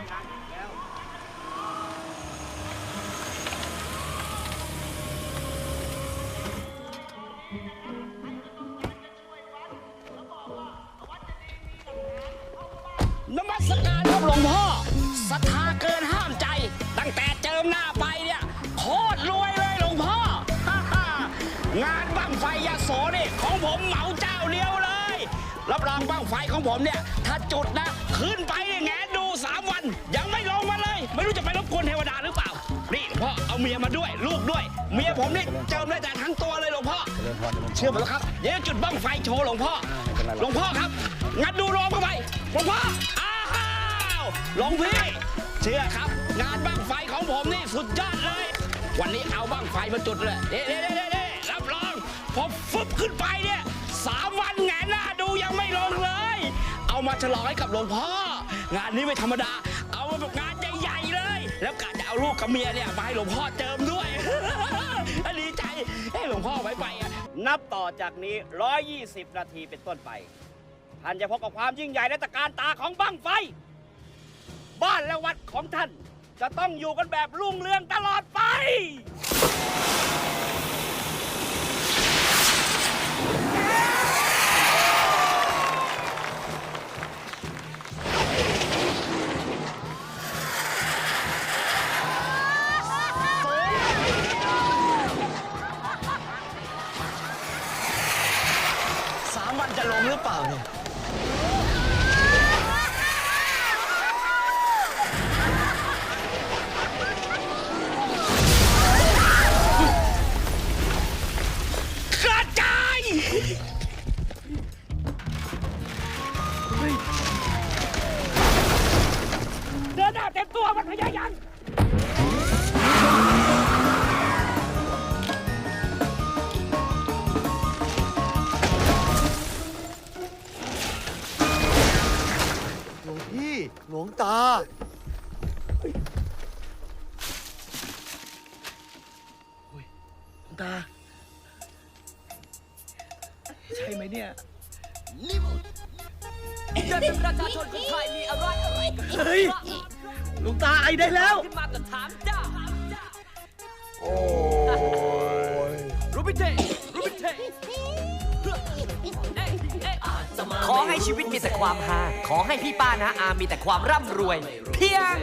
นมัสการครับหลวงพ่อศรัทธาเกินห้ามใจ ตั้งแต่เจิมหน้าไปเนี่ยโคตรรวยเลยหลวงพ่อ งานบั้งไฟยาโสนี่ของผมเหมาเจ้าเดียวเลย รับรองบั้งไฟของผมเนี่ย ถ้าจุดนะ ขึ้นไปเนี่ยแง สามวัน ยังไม่ลงมาเลย ไม่รู้จะไปรบกวนเทวดาหรือเปล่า นี่หลวงพ่อเอาเมียมาด้วย ลูกด้วย เมียผมนี่เจิมได้แต่ทั้งตัวเลยหลวงพ่อ เชื่อผมแล้วครับเดี๋ยวจุดบั้งไฟโชว์หลวงพ่อ หลวงพ่อครับงัดดูโรงเข้าไปหลวงพ่ออ้าวหลวงพี่เชื่อครับ งานบั้งไฟของผมนี่สุดยอดเลย วันนี้เอาบั้งไฟมาจุดเลยเด้เด้เด้เด้รับรองพอฟึบขึ้นไปเนี่ยสามวันแงนหน้าดูยังไม่ลงเลย เอามาฉลองให้กับหลวงพ่อ งานนี้ไม่ธรรมดา เอามาแบบงานใหญ่ๆเลย แล้วกะจะเอาลูกกับเมียเนี่ยมาให้หลวงพ่อเจิมด้วย ดีใจให้หลวงพ่อไว้ไปอะนับต่อจากนี้ 120 นาทีเป็นต้นไป ท่านจะพบกับความยิ่งใหญ่และตะการตาของบั้งไฟ บ้านและวัดของท่าน จะต้องอยู่กันแบบรุ่งเรืองตลอดไป ลงหรือเปล่าเนี่ยกระจายเดินหน้าเต็มตัวมันพยายา หลวงตาตา ใช่ไหมเนี่ยจะเป็นประชาชนคนไทยมีอะไรอะไรกับเฮ้ย หลวงตาไอได้แล้ว ขึ้นมาก็ถามเจ้า โอ้ ให้ชีวิตมีแต่ความฮาขอให้พี่ป้านะอามีแต่ความร่ำรวย เพียง